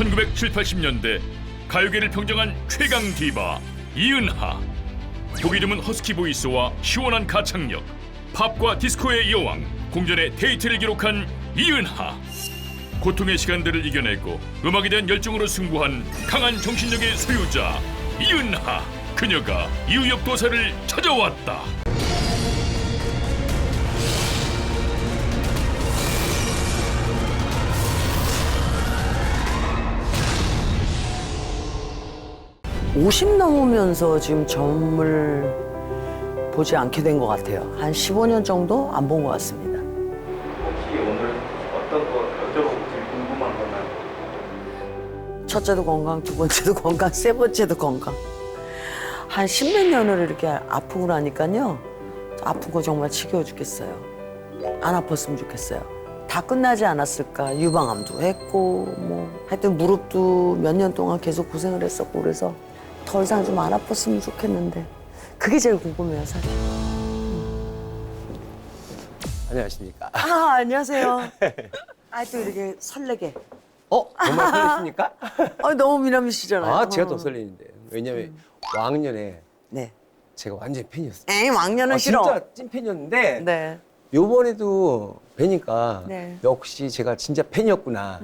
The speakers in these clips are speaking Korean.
1970, 80년대 가요계를 평정한 최강 디바 이은하. 독 이름은 허스키 보이스와 시원한 가창력 팝과 디스코의 여왕 공전의 데이트를 기록한 이은하. 고통의 시간들을 이겨내고 음악에 대한 열정으로 승부한 강한 정신력의 소유자 이은하. 그녀가 이유엽 도사를 찾아왔다 오십 넘으면서 지금 점을 보지 않게 된 것 같아요. 한 15년 정도 안 본 것 같습니다. 혹시 오늘 어떤 거 여쭤보고 제일 궁금한 거나 첫째도 건강, 두 번째도 건강, 세 번째도 건강. 한 십몇 년을 이렇게 아프고 나니까요. 아픈 거 정말 지겨워 죽겠어요. 안 아팠으면 좋겠어요. 다 끝나지 않았을까. 유방암도 했고, 뭐. 하여튼 무릎도 몇 년 동안 계속 고생을 했었고, 그래서 더 이상 좀 안 아팠으면 좋겠는데. 그게 제일 궁금해요, 사실. 안녕하십니까. 아, 안녕하세요. 아, 또 이렇게 설레게. 어? 정말 설레십니까? 아, 너무 미남이시잖아요. 아, 제가 더 어. 설레는데. 왜냐면 왕년에 네. 제가 완전 팬이었어요. 에이, 왕년은 아, 싫어. 진짜 찐팬이었는데 네. 요번에도 뵈니까 네. 역시 제가 진짜 팬이었구나.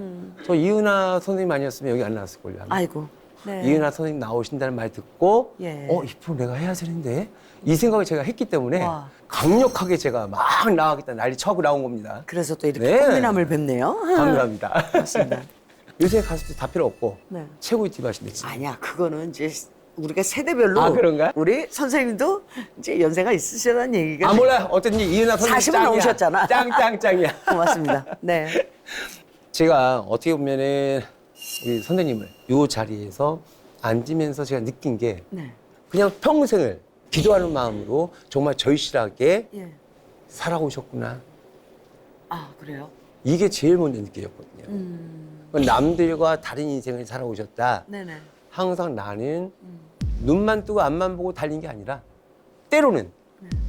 저 이은하 선생님 아니었으면 여기 안 나왔을걸요. 아마. 아이고. 네. 이은하 선생님 나오신다는 말 듣고 예. 어, 이 프로 내가 해야 되는데 이 생각을 제가 했기 때문에 와. 강력하게 제가 막 나가겠다 난리 쳐고 나온 겁니다. 그래서 또 이렇게 네. 꽃미남을 뵙네요. 감사합니다. 맞습니다. 요새 가수들 다 필요 없고 네. 최고의 디바신데 진짜. 아니야, 그거는 이제 우리가 세대별로. 아, 그런가? 우리 선생님도 이제 연세가 있으시다는 얘기가. 아 몰라요. 어쨌든 이은하 선생님 40은 짱이야. 넘으셨잖아. 짱짱짱이야. 고맙습니다. 네. 제가 어떻게 보면은 우리 선생님을 요 자리에서 앉으면서 제가 느낀 게 네. 그냥 평생을 기도하는 마음으로 정말 절실하게 예. 살아오셨구나. 아, 그래요? 이게 제일 먼저 느껴졌거든요. 음. 남들과 다른 인생을 살아오셨다. 네네. 항상 나는 눈만 뜨고 앞만 보고 달린 게 아니라 때로는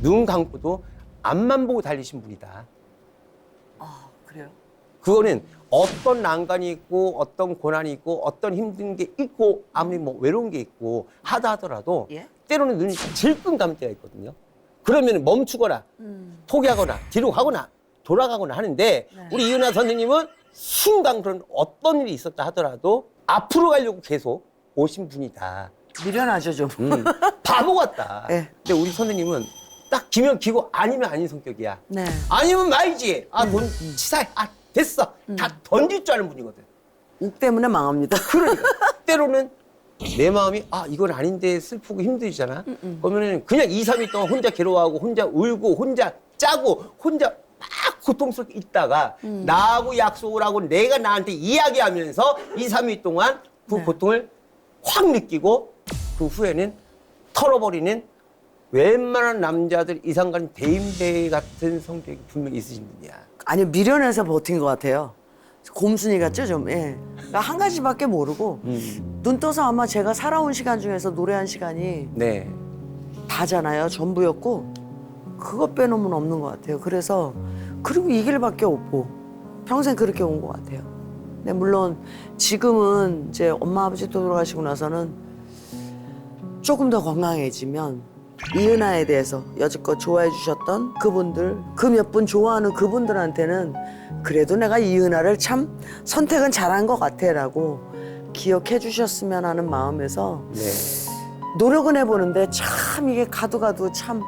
눈 감고도 앞만 보고 달리신 분이다. 아, 그래요? 그거는 어떤 난관이 있고 어떤 고난이 있고 어떤 힘든 게 있고 아무리 뭐 외로운 게 있고 하다 하더라도 예? 때로는 눈이 질끈 감을 때가 있거든요. 그러면 멈추거나 음. 포기하거나 뒤로 가거나 돌아가거나 하는데 네. 우리 이은하 선생님은 순간 그런 어떤 일이 있었다 하더라도 앞으로 가려고 계속 오신 분이다. 미련하죠, 좀. 음, 바보 같다. 네. 근데 우리 선생님은 딱 기면 기고 아니면 아닌 성격이야. 네. 아니면 말지. 아, 음, 돈 치사해. 아, 됐어. 다 던질 줄 아는 분이거든. 욱 때문에 망합니다. 그러니까. 때로는 내 마음이 아, 이건 아닌데 슬프고 힘들잖아. 음, 그러면은 그냥 2, 3일 동안 혼자 괴로워하고 혼자 울고 혼자 짜고 혼자 막 고통스럽게 있다가 음. 나하고 약속을 하고 내가 나한테 이야기하면서 2, 3일 동안 그 네. 고통을 확 느끼고 그 후에는 털어버리는 웬만한 남자들 이상간 대인배 같은 성격이 분명히 있으신 분이야. 아니, 미련해서 버틴 것 같아요. 곰순이 같죠, 좀. 예. 그러니까 한 가지밖에 모르고 음. 눈 떠서 아마 제가 살아온 시간 중에서 노래한 시간이 네. 다잖아요. 전부였고 그것 빼놓으면 없는 것 같아요. 그래서 그리고 이 길밖에 없고 평생 그렇게 온 것 같아요. 네, 물론 지금은 이제 엄마 아버지 돌아가시고 나서는 조금 더 건강해지면 이은하에 대해서 여지껏 좋아해 주셨던 그분들 그 몇 분 좋아하는 그분들한테는 그래도 내가 이은하를 참 선택은 잘한 것 같아라고 기억해 주셨으면 하는 마음에서 네. 노력은 해보는데 참 이게 가도 가도 참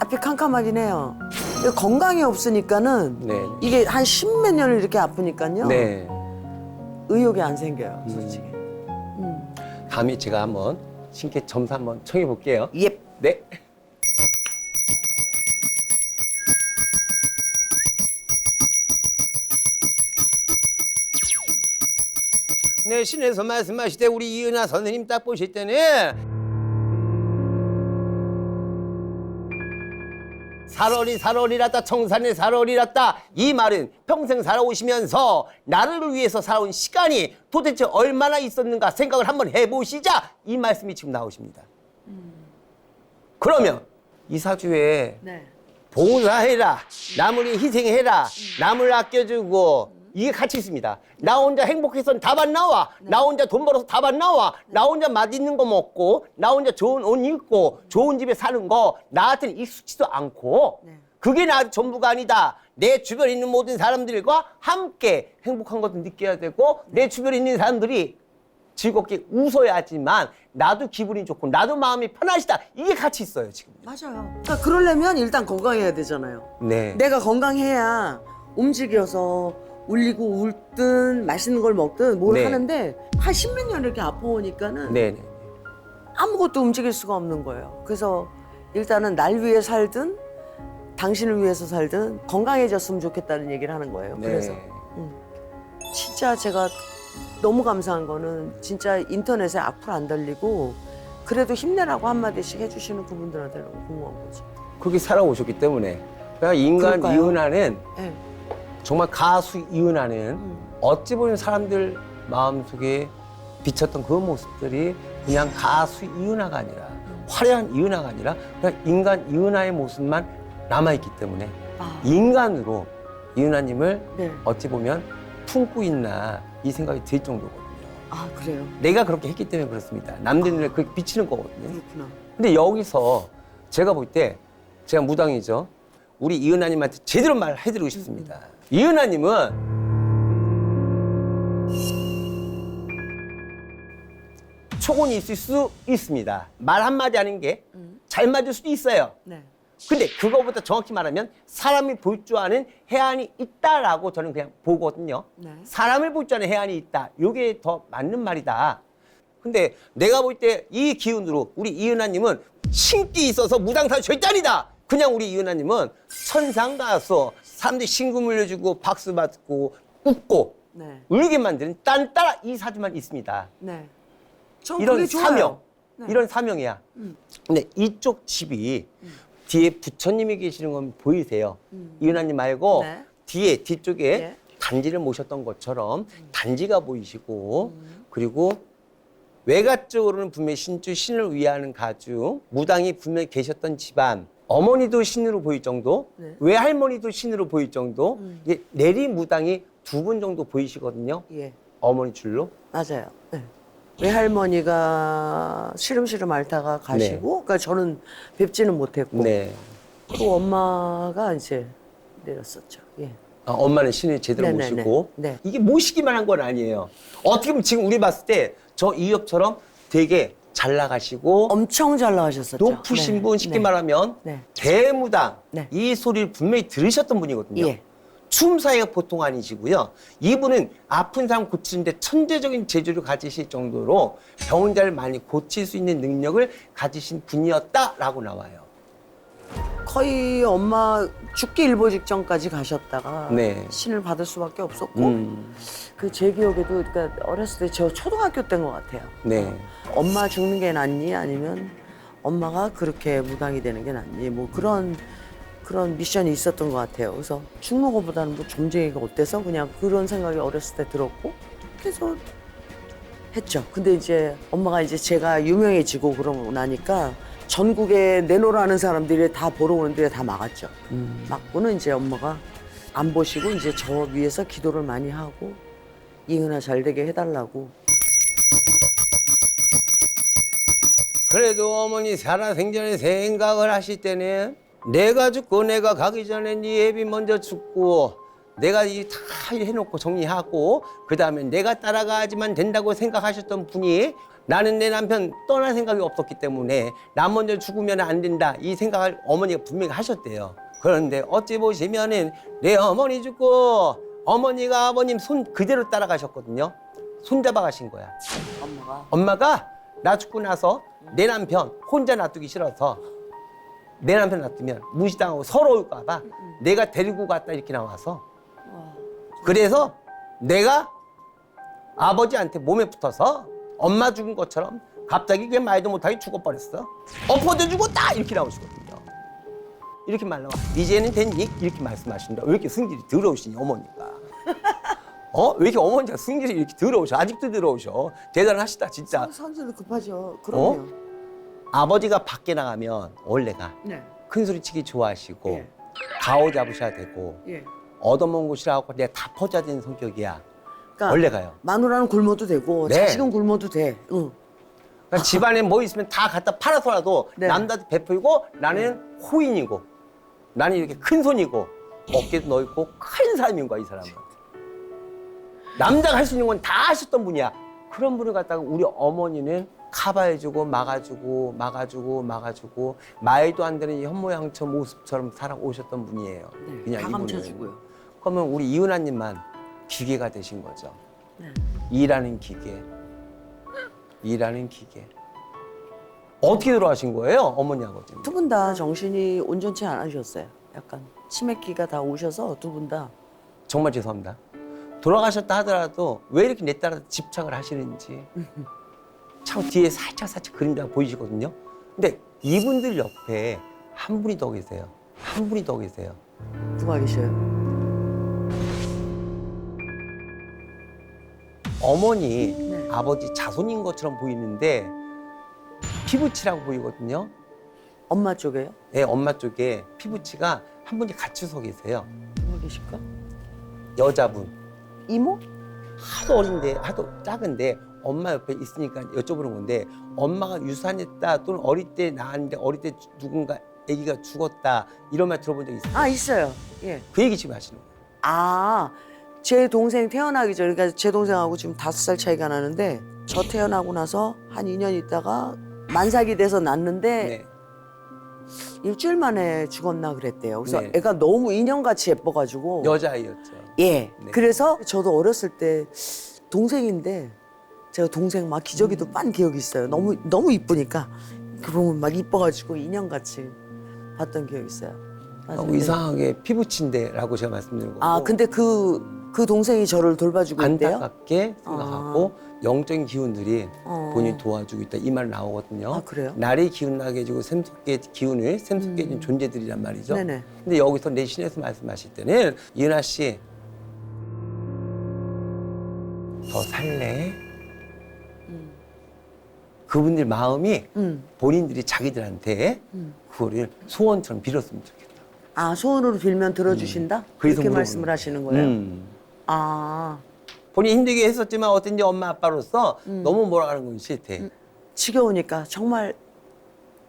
앞이 캄캄하긴 해요. 근데 건강이 없으니까는 네. 이게 한 십몇 년을 이렇게 아프니까요. 네. 의욕이 안 생겨요, 솔직히. 다음에 제가 한번 신께 점수 한번 청해 볼게요. 예. 네. 네, 신에서 말씀하실 때 우리 이은하 선생님 딱 보실 때는 살월이 살월이랐다 청산이 살월이랐다 이 말은 평생 살아오시면서 나를 위해서 살아온 시간이 도대체 얼마나 있었는가 생각을 한번 해보시자 이 말씀이 지금 나오십니다. 그러면 이 사주에 네. 봉사해라 남을 희생해라 남을 아껴주고 이게 같이 있습니다. 나 혼자 행복해서 답안 나와. 나 혼자 돈 벌어서 답안 나와. 나 혼자 맛있는 거 먹고, 나 혼자 좋은 옷 입고, 좋은 집에 사는 거 나한테는 익숙지도 않고, 네. 그게 나 전부가 아니다. 내 주변에 있는 모든 사람들과 함께 행복한 것을 느껴야 되고, 내 주변에 있는 사람들이 즐겁게 웃어야지만 나도 기분이 좋고 나도 마음이 편하시다. 이게 같이 있어요 지금. 맞아요. 그러니까 그러려면 일단 건강해야 되잖아요. 네. 내가 건강해야 움직여서 울리고 울든 맛있는 걸 먹든 뭘 네. 하는데 한 십몇 년 이렇게 아파오니까는 네. 네. 아무것도 움직일 수가 없는 거예요. 그래서 일단은 날 위해 살든 당신을 위해서 살든 건강해졌으면 좋겠다는 얘기를 하는 거예요. 네. 그래서 진짜 제가 너무 감사한 거는 진짜 인터넷에 악플 안 달리고 그래도 힘내라고 한마디씩 해주시는 그분들한테 너무 고마운 거지. 그렇게 살아오셨기 때문에 그러니까 인간 그럴까요? 이은하는 네. 정말 가수 이은하는 음. 어찌 보면 사람들 마음속에 비쳤던 그 모습들이 그냥 가수 이은하가 아니라 화려한 이은하가 아니라 그냥 인간 이은하의 모습만 남아있기 때문에 아, 인간으로 이은하님을 네. 어찌 보면 품고 있나 이 생각이 들 정도거든요. 아 그래요. 내가 그렇게 했기 때문에 그렇습니다. 남들 눈에 그렇게 비치는 거거든요. 그렇구나. 근데 여기서 제가 볼 때 제가 무당이죠. 우리 이은하님한테 제대로 말해드리고 싶습니다. 이은하님은 초곤이 있을 수 있습니다. 말 한마디 하는 게 잘 맞을 수도 있어요. 네. 근데 그거보다 정확히 말하면 사람이 볼 줄 아는 해안이 있다라고 저는 그냥 보거든요. 네. 사람을 볼 줄 아는 해안이 있다. 이게 더 맞는 말이다. 근데 내가 볼 때 이 기운으로 우리 이은하님은 신기 있어서 무당사 절대 아니다. 그냥 우리 이은하님은 천상 가서 사람들이 신구 물려주고 박수 받고 웃고 네. 울게 만드는 딴따라 이 사주만 있습니다. 네. 저 이런 그게 좋아요. 사명, 네. 이런 사명이야. 근데 이쪽 집이 뒤에 부처님이 계시는 건 보이세요? 이은하님 말고 네. 뒤에 뒤쪽에 네. 단지를 모셨던 것처럼 단지가 보이시고 그리고 외가 쪽으로는 분명히 신주 신을 위하는 가주 무당이 분명히 계셨던 집안 어머니도 신으로 보일 정도 네. 외할머니도 신으로 보일 정도 이게 내리 무당이 두 분 정도 보이시거든요 예. 어머니 줄로 맞아요. 네. 외할머니가 시름시름 앓다가 가시고, 그러니까 저는 뵙지는 못했고, 네 또 엄마가 이제 내렸었죠. 예. 아, 엄마는 신을 제대로 네네네. 모시고 네. 이게 모시기만 한 건 아니에요. 어떻게 보면 지금 우리 봤을 때 저 이업처럼 되게 잘 나가시고 엄청 잘 나가셨었죠. 높으신 네. 분 쉽게 네. 말하면 네. 대무당 네. 이 소리를 분명히 들으셨던 분이거든요. 예. 춤 사이가 보통 아니시고요. 이분은 아픈 사람 고치는데 천재적인 재주를 가지실 정도로 병원자를 많이 고칠 수 있는 능력을 가지신 분이었다라고 나와요. 거의 엄마 죽기 일보 직전까지 가셨다가 네. 신을 받을 수밖에 없었고, 음, 그 제 기억에도 그러니까 어렸을 때 저 초등학교 때인 것 같아요. 네. 엄마 죽는 게 낫니 아니면 엄마가 그렇게 무당이 되는 게 낫니 뭐 그런 그런 미션이 있었던 것 같아요. 그래서 죽는 것보다는 뭐 존재가 어때서 그냥 그런 생각이 어렸을 때 들었고 그래서 했죠. 근데 이제 엄마가 이제 제가 유명해지고 그러고 나니까 전국에 내놓으라는 사람들이 다 보러 오는데 다 막았죠. 막고는 이제 엄마가 안 보시고 이제 저 위에서 기도를 많이 하고 이은아 잘 되게 해달라고 그래도 어머니 살아생전에 생각을 하실 때는 내가 죽고 내가 가기 전에 네 애비 먼저 죽고 내가 이 다 해놓고 정리하고 그 다음에 내가 따라가야지만 된다고 생각하셨던 분이 나는 내 남편 떠날 생각이 없었기 때문에 나 먼저 죽으면 안 된다 이 생각을 어머니가 분명히 하셨대요. 그런데 어찌 보시면은 내 어머니 죽고 어머니가 아버님 손 그대로 따라가셨거든요. 손잡아 가신 거야. 엄마가 엄마가 나 죽고 나서 내 남편 혼자 놔두기 싫어서 내 남편 놔두면 무시당하고 서러울까봐 내가 데리고 갔다 이렇게 나와서 그래서 내가 아버지한테 몸에 붙어서 엄마 죽은 것처럼 갑자기 그냥 말도 못하게 죽어버렸어. 엎어져 죽었다 이렇게 나오시거든요. 이렇게 말 나와. 이제는 됐니? 이렇게 말씀하신다. 왜 이렇게 승질이 더러우시니 어머니가? 어? 왜 이렇게 어머니가 승질이 이렇게 더러우셔? 아직도 더러우셔. 대단하시다 진짜. 성질은 급하죠. 그럼요. 아버지가 밖에 나가면 원래가 네. 큰 소리 치기 좋아하시고 예. 가오 잡으셔야 되고 예. 얻어먹은 거 싫어하고 내가 다 퍼줘야 되는 성격이야. 그러니까 원래가요. 마누라는 굶어도 되고 네. 자식은 굶어도 돼. 응. 그러니까 집안에 뭐 있으면 다 갖다 팔아서라도 네. 남자한테 베풀고 나는 호인이고 나는 이렇게 큰 손이고 어깨도 넓고 큰 사람인 거야 이 사람은. 남자가 할 수 있는 건 다 하셨던 분이야. 그런 분을 갖다가 우리 어머니는 커버해주고 막아주고 막아주고 막아주고 말도 안 되는 이 현모양처 모습처럼 살아오셨던 분이에요. 네, 그냥 다 이분은. 감춰주고요. 그러면 우리 이은하님만 기계가 되신 거죠. 네. 일하는 기계. 일하는 기계. 어떻게 들어가신 거예요, 어머니 아버지는? 두 분 다 정신이 온전치 않으셨어요. 약간 치매기가 다 오셔서 두 분 다. 정말 죄송합니다. 돌아가셨다 하더라도 왜 이렇게 내 딸한테 집착을 하시는지 참 뒤에 살짝 살짝 그림자가 보이시거든요. 근데 이분들 옆에 한 분이 더 계세요. 한 분이 더 계세요. 누가 계셔요? 어머니, 네. 아버지 자손인 것처럼 보이는데 피부치라고 보이거든요. 엄마 쪽에요? 네, 엄마 쪽에 피부치가 한 분이 같이 서 계세요. 누가 계실까? 여자분. 이모? 하도 어린데, 하도 작은데 엄마 옆에 있으니까 여쭤보는 건데 엄마가 유산했다 또는 어릴 때 낳았는데 어릴 때 누군가 아기가 죽었다 이런 말 들어본 적 있어요? 아 있어요. 예. 그 얘기 지금 하시는 거예요. 아, 제 동생 태어나기 전에, 그러니까 제 동생하고 지금 다섯 살 차이가 나는데, 저 태어나고 나서 한 2년 있다가 만삭이 돼서 낳는데, 네. 일주일 만에 죽었나 그랬대요. 그래서 네. 애가 너무 인형같이 예뻐가지고. 여자아이였죠. 예. 네. 그래서 저도 어렸을 때 동생인데, 제가 동생 막 기저귀도 음. 빤 기억이 있어요. 너무, 너무 이쁘니까. 그러면 막 이뻐가지고 인형같이 봤던 기억이 있어요. 하고 나중에. 이상하게 피부친데라고 제가 말씀드린 거고 아, 근데 그, 그 동생이 저를 돌봐주고 있대요? 안타깝게 생각하고 영적인 기운들이 어. 본인이 도와주고 있다 이 말 나오거든요. 아, 그래요? 날이 기운 나게 해주고 샘솟게 기운을 샘솟게 해준 존재들이란 말이죠. 음. 네네. 근데 여기서 내 신에서 말씀하실 때는 이은하 씨 더 살래? 그분들 마음이 음. 본인들이 자기들한테 그거를 소원처럼 빌었으면 좋겠다. 아 소원으로 빌면 들어주신다? 음. 그래서 그렇게 물어보는 말씀을 거예요. 하시는 거예요? 음. 아 본인 힘들게 했었지만 어떤지 엄마 아빠로서 음. 너무 몰아가는 건 싫대. 지겨우니까 정말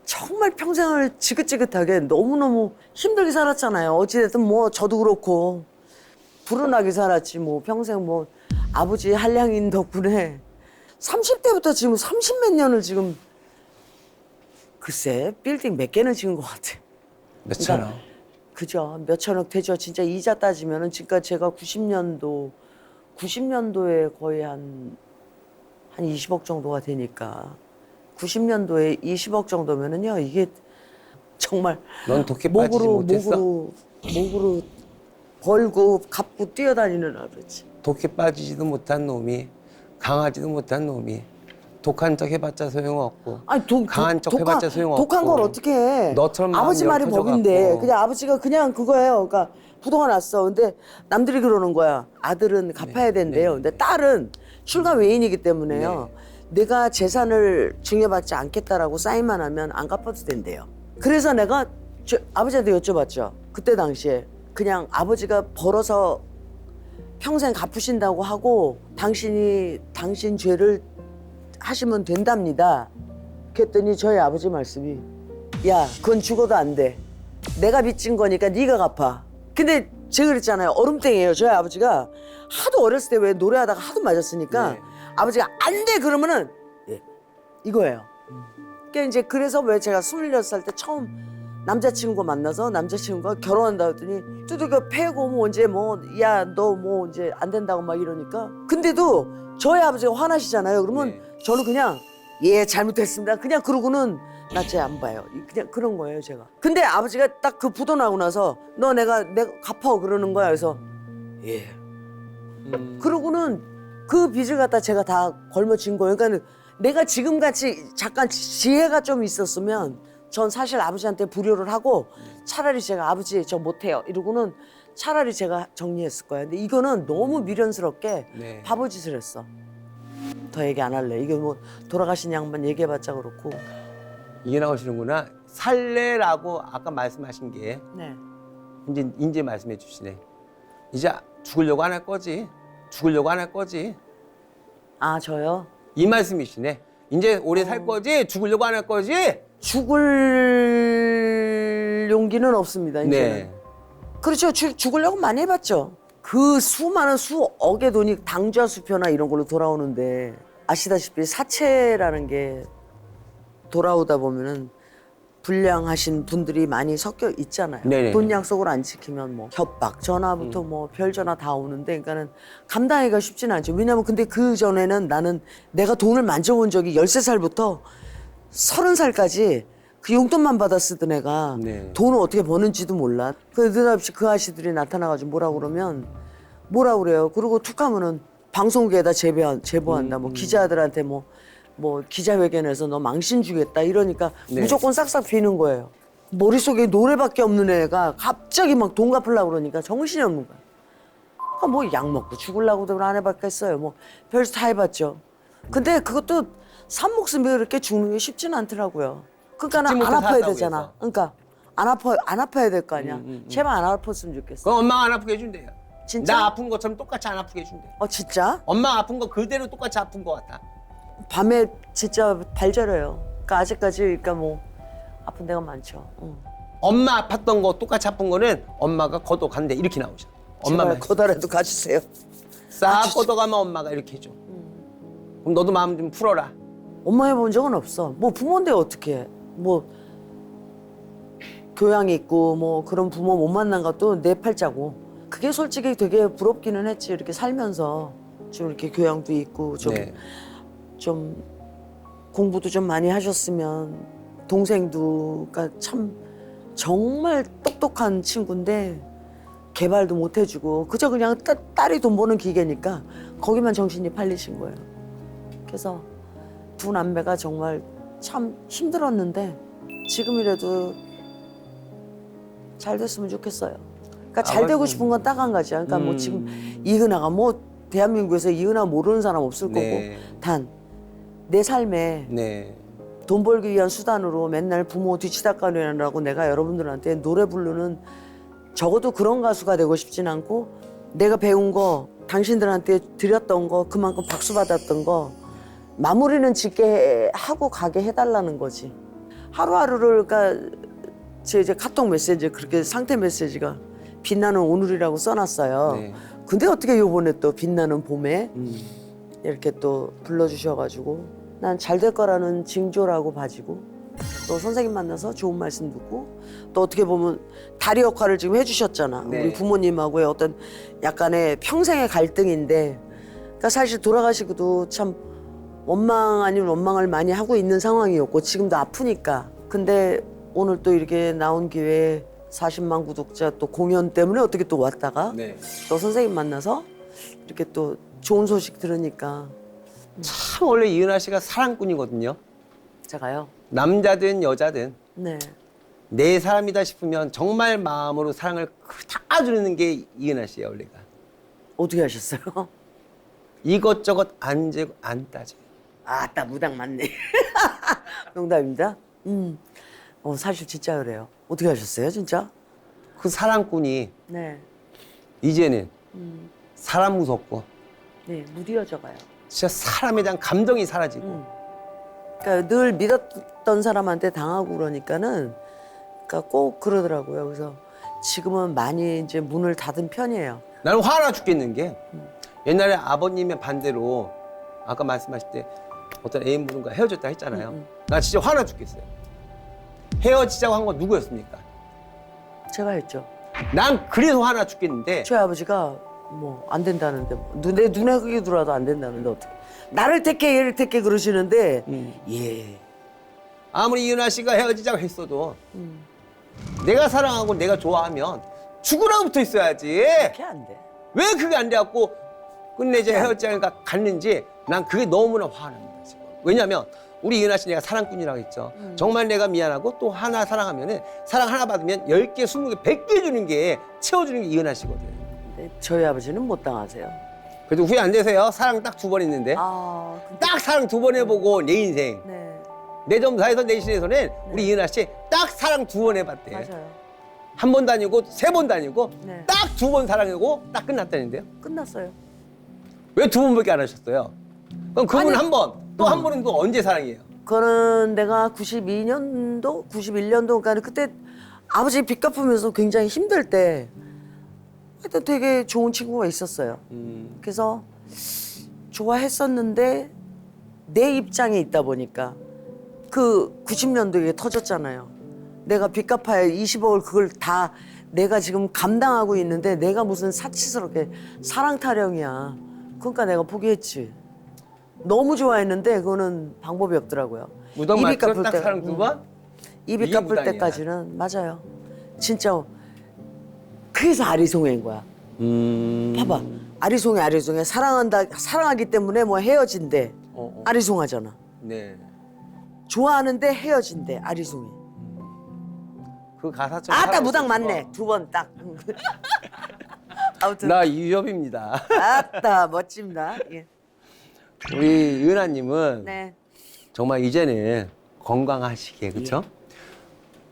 정말 평생을 지긋지긋하게 너무너무 힘들게 살았잖아요. 어찌됐든 뭐 저도 그렇고 불운하게 살았지 뭐 평생 뭐 아버지 한량인 덕분에 30대부터 지금 30 몇 년을 지금 글쎄 빌딩 몇 개는 지은 것 같아. 몇 천억. 그러니까 그죠. 몇 천억 되죠. 진짜 이자 따지면은 지금까지 제가 90년도 90년도에 거의 한 한 20억 정도가 되니까 90년도에 20억 정도면은요 이게 정말 넌 독해 빠지지 목으로 못했어? 목으로 목으로 벌고 갚고 뛰어다니느라 그렇지. 독해 빠지지도 못한 놈이 강하지도 못한 놈이 독한 척 해봤자 소용없고 아니 독, 강한 척 해봤자 소용없고 독한 걸 어떻게 해? 너처럼 마음이 아버지 말이 법인데. 그냥 아버지가 그냥 그거예요. 그러니까 부도가 났어. 근데 남들이 그러는 거야. 아들은 갚아야 된대요. 근데 딸은 출가 외인이기 때문에요. 내가 재산을 증여받지 않겠다라고 사인만 하면 안 갚아도 된대요. 그래서 내가 저, 아버지한테 여쭤봤죠. 그때 당시에 그냥 아버지가 벌어서 평생 갚으신다고 하고 당신이 당신 죄를 하시면 된답니다. 그랬더니 저희 아버지 말씀이 야 그건 죽어도 안 돼. 내가 빚진 거니까 네가 갚아. 근데 제가 그랬잖아요. 얼음땡이에요. 저희 아버지가 하도 어렸을 때 왜 노래하다가 하도 맞았으니까 네. 아버지가 안 돼 그러면은 예, 이거예요. 그러니까 이제 그래서 왜 제가 26살 때 처음 남자친구 만나서 남자친구가 결혼한다 했더니 두들겨 패고 뭐 언제 뭐 야 너 뭐 이제 안 된다고 막 이러니까 근데도 저희 아버지가 화나시잖아요. 그러면 네. 저는 그냥 예 잘못했습니다. 그냥 그러고는 나 쟤 안 봐요. 그냥 그런 거예요 제가. 근데 아버지가 딱 그 부도 나고 나서 너 내가 내가 갚아 그러는 거야. 그래서 예. 음, 그러고는 그 빚을 갖다 제가 다 걸머쥔 거예요. 그러니까 내가 지금 같이 잠깐 지혜가 좀 있었으면 전 사실 아버지한테 불효를 하고 차라리 제가 아버지 저 못해요 이러고는 차라리 제가 정리했을 거예요. 근데 이거는 너무 미련스럽게 네. 바보 짓을 했어. 더 얘기 안 할래. 이게 뭐 돌아가신 양반 얘기해봤자 그렇고. 이해 나오시는구나. 살래라고 아까 말씀하신 게 네. 이제 인제 말씀해 주시네. 이제 죽으려고 안 할 거지. 죽으려고 안 할 거지. 아 저요? 이 말씀이시네. 이제 오래 살 거지. 죽으려고 안 할 거지. 죽을 용기는 없습니다. 이제. 네. 그렇죠. 죽, 죽으려고 많이 해봤죠. 그 수많은 수억의 돈이 당좌 수표나 이런 걸로 돌아오는데 아시다시피 사채라는 게 돌아오다 보면은 불량하신 분들이 많이 섞여 있잖아요. 네네. 돈 약속을 안 지키면 뭐 협박, 전화부터 뭐 별 전화 다 오는데 그러니까는 감당하기가 쉽지는 않죠. 왜냐면 근데 그 전에는 나는 내가 돈을 만져본 적이 13살부터 30살까지 그 용돈만 받아 쓰던 애가 네. 돈을 어떻게 버는지도 몰라. 그 느닷없이 그 아저씨들이 나타나가지고 뭐라 그러면 뭐라 그래요. 그리고 툭 하면은 방송국에다 제보, 제보한다. 음, 뭐 기자들한테 뭐, 뭐 기자회견에서 너 망신 주겠다. 이러니까 네. 무조건 싹싹 비는 거예요. 머릿속에 노래밖에 없는 애가 갑자기 막 돈 갚으려고 그러니까 정신이 없는 거야. 아, 뭐약 먹고 죽으려고도 안 해봤겠어요. 뭐 별수 다 해봤죠. 근데 그것도 산 목숨이 그렇게 죽는 게 쉽지는 않더라고요. 그러니까 안 아파야 되잖아. 해서. 그러니까 안 아파 안 아파야 될 거 아니야. 음, 음, 음. 제발 안 아팠으면 좋겠어. 그럼 엄마가 안 아프게 해준대요. 진짜? 나 아픈 것처럼 똑같이 안 아프게 해준대. 어 진짜? 엄마 아픈 거 그대로 똑같이 아픈 거 같아. 밤에 진짜 발절해요. 그러니까 아직까지 그러니까 뭐 아픈 데가 많죠. 응. 엄마 아팠던 거 똑같이 아픈 거는 엄마가 걷어간대 이렇게 나오죠. 엄마만 거달에도 가주세요. 싹 걷어가면 엄마가 이렇게 해줘. 그럼 너도 마음 좀 풀어라. 엄마 해본 적은 없어. 뭐 부모인데 어떻게 해. 뭐 교양이 있고 뭐 그런 부모 못 만난 것도 내 팔자고. 그게 솔직히 되게 부럽기는 했지. 이렇게 살면서 좀 이렇게 교양도 있고 좀 네. 좀 공부도 좀 많이 하셨으면 동생도 그러니까 참 정말 똑똑한 친구인데 개발도 못 해주고 그저 그냥 따- 딸이 돈 버는 기계니까 거기만 정신이 팔리신 거예요. 그래서 두 남매가 정말 참 힘들었는데 지금이라도 잘 됐으면 좋겠어요. 그러니까 잘 되고 아버님. 싶은 건 딱 한 가지야. 그러니까 뭐 음. 지금 이은하가 뭐 대한민국에서 이은하 모르는 사람 없을 네. 거고 단 내 삶에 네. 돈 벌기 위한 수단으로 맨날 부모 뒤치다까리라고 내가 여러분들한테 노래 부르는 적어도 그런 가수가 되고 싶진 않고 내가 배운 거 당신들한테 드렸던 거 그만큼 박수 받았던 거 마무리는 짓게 하고 가게 해달라는 거지 하루하루를 그러니까 제 이제 카톡 메시지 그렇게 상태 메시지가 빛나는 오늘이라고 써놨어요. 네. 근데 어떻게 요번에 또 빛나는 봄에 음. 이렇게 또 불러주셔가지고 난 잘 될 거라는 징조라고 봐지고 또 선생님 만나서 좋은 말씀 듣고 또 어떻게 보면 다리 역할을 지금 해주셨잖아 네. 우리 부모님하고의 어떤 약간의 평생의 갈등인데 그러니까 사실 돌아가시고도 참 원망 아니면 원망을 많이 하고 있는 상황이었고 지금도 아프니까 근데 오늘 또 이렇게 나온 기회에 40만 구독자 또 공연 때문에 어떻게 또 왔다가 네. 또 선생님 만나서 이렇게 또 좋은 소식 들으니까 참 원래 이은하 씨가 사랑꾼이거든요. 제가요. 남자든 여자든 네. 내 사람이다 싶으면 정말 마음으로 사랑을 다 주는 게 이은하 씨야 원래가. 어떻게 하셨어요? 이것저것 안 재고 안 따져. 아따 무당 맞네. 농담입니다. 음. 어 사실 진짜 그래요. 어떻게 하셨어요, 진짜? 그 사랑꾼이 네. 이제는 음. 사람 무섭고 네 무디어져 가요. 진짜 사람에 대한 감정이 사라지고 음. 그러니까 늘 믿었던 사람한테 당하고 그러니까는 그러니까 꼭 그러더라고요. 그래서 지금은 많이 이제 문을 닫은 편이에요. 나는 화나 죽겠는 게 옛날에 아버님의 반대로 아까 말씀하실 때 어떤 애인분과 헤어졌다 했잖아요. 음, 음. 나 진짜 화나 죽겠어요. 헤어지자고 한 건 누구였습니까? 제가 했죠. 난 그래서 화나 죽겠는데 저희 아버지가 뭐 안 된다는데 뭐, 눈에 눈에 그게 들어와도 안 된다는데 어떻게 나를 택해 얘를 택해 그러시는데 음. 예 아무리 이은하 씨가 헤어지자고 했어도 음. 내가 사랑하고 내가 좋아하면 죽으라고 붙어 있어야지. 그게 안 돼. 왜 그게 안 돼갖고 끝내 이제 헤어지자니까 갔는지 난 그게 너무나 화납니다. 왜냐면 우리 이은하 씨 내가 사랑꾼이라고 했죠. 정말 내가 미안하고 또 하나 사랑하면은 사랑 하나 받으면 열 개, 스무 개, 백 개 주는 게 채워주는 게 이은하 씨거든. 근데 저희 아버지는 못 당하세요. 그래도 후회 안 되세요? 사랑 딱 두 번 했는데 아 근데 딱 사랑 두 번 해보고 내 인생 네 내 점사에서 내 신에서는 우리 이은하 씨 딱 사랑 두 번 해봤대. 맞아요. 한 번 다니고 세 번 다니고 네. 딱두 번 사랑하고 딱 끝났다는데요. 끝났어요. 왜 두 번밖에 안 하셨어요? 그럼 그분 아니, 한 번, 또한 음. 번은 또 언제 사랑해요? 그거는 내가 92년도, 91년도, 그러니까 그때 아버지 빚 갚으면서 굉장히 힘들 때 하여튼 되게 좋은 친구가 있었어요. 음, 그래서 좋아했었는데 내 입장에 있다 보니까 그 90년도에 터졌잖아요. 내가 빚 갚아야 20억을 그걸 다 내가 지금 감당하고 있는데 내가 무슨 사치스럽게 사랑 타령이야. 그러니까 내가 포기했지. 너무 좋아했는데 그거는 방법이 없더라고요. 무덤 이빚 맞죠? 딱 때, 사랑 두 음. 번? 이게 갚을 무당이야. 때까지는 맞아요. 진짜 그래서 아리송해인 거야. 음. 봐봐. 아리송해 아리송해 사랑한다 사랑하기 때문에 뭐 헤어진대. 어, 어. 아리송하잖아. 네. 좋아하는데 헤어진대. 아리송해. 그 가사 좀. 아따 무당 싶어. 맞네. 두 번 딱. 아무튼 나 이유엽입니다. 아따 멋집니다. 예. 우리 은하님은 네. 정말 이제는 건강하시게 그렇죠?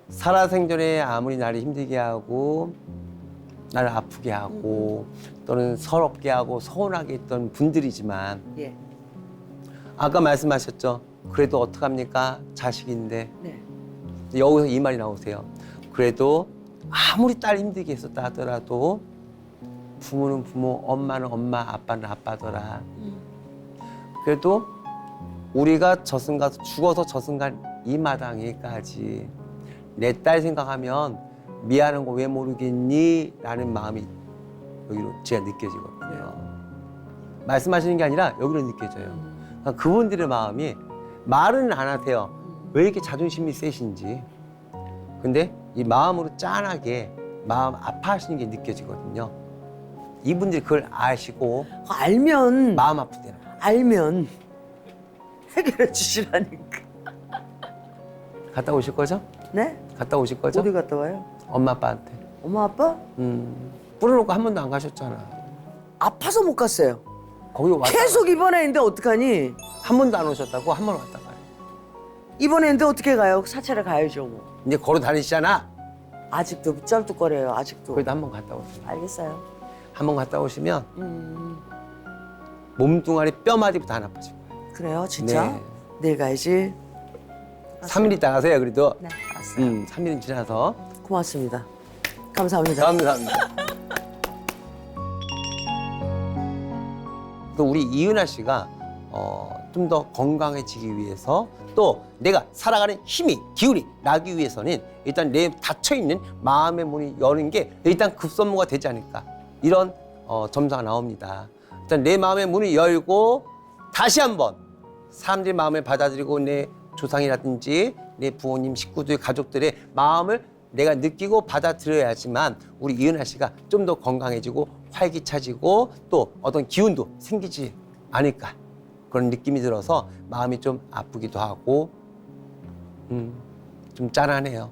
살아생전에 아무리 나를 힘들게 하고 나를 아프게 하고 또는 서럽게 하고 서운하게 했던 분들이지만 예. 아까 말씀하셨죠. 그래도 어떡합니까? 자식인데 네. 여기서 이 말이 나오세요. 그래도 아무리 딸 힘들게 했었다 하더라도 부모는 부모, 엄마는 엄마, 아빠는 아빠더라. 그래도 우리가 저승 가서 죽어서 저승 간이 마당에까지 내 딸 생각하면 미안한 거 왜 모르겠니? 라는 마음이 여기로 제가 느껴지거든요. 말씀하시는 게 아니라 여기로 느껴져요. 그러니까 그분들의 마음이 말은 안 하세요. 왜 이렇게 자존심이 세신지. 근데 이 마음으로 짠하게 마음 아파하시는 게 느껴지거든요. 이분들이 그걸 아시고 알면 마음 아프대요. 알면 해결해 주시라니까. 갔다 오실 거죠? 네? 갔다 오실 거죠? 어디 갔다 와요? 엄마 아빠한테. 엄마 아빠? 음. 뿌려놓고 한 번도 안 가셨잖아. 아파서 못 갔어요. 거기 왔다 계속 입원했는데 어떡하니? 한 번도 안 오셨다고 한 번 왔다 가요. 입원했는데 어떻게 가요? 사찰에 가야죠 뭐. 이제 걸어 다니시잖아. 아직도 짤뚝거려요. 아직도. 그래도 한 번 갔다 오세요. 알겠어요. 한 번 갔다 오시면 음, 몸뚱아리 뼈마디부터 안 거예요. 그래요, 진짜? 네. 내일 가야지. 3일 있다 가세요, 그래도. 네, 알았어요. 음, 3일 지나서. 고맙습니다. 감사합니다. 감사합니다. 또 우리 이은하 씨가 어, 좀 더 건강해지기 위해서 또 내가 살아가는 힘이 기운이 나기 위해서는 일단 내 닫혀 있는 마음의 문이 여는 게 일단 급선무가 되지 않을까 이런 어, 점사가 나옵니다. 일단 내 마음의 문을 열고 다시 한번 사람들의 마음을 받아들이고 내 조상이라든지 내 부모님, 식구들, 가족들의 마음을 내가 느끼고 받아들여야지만 우리 이은하 씨가 좀 더 건강해지고 활기차지고 또 어떤 기운도 생기지 않을까 그런 느낌이 들어서 마음이 좀 아프기도 하고 음, 좀 짠하네요.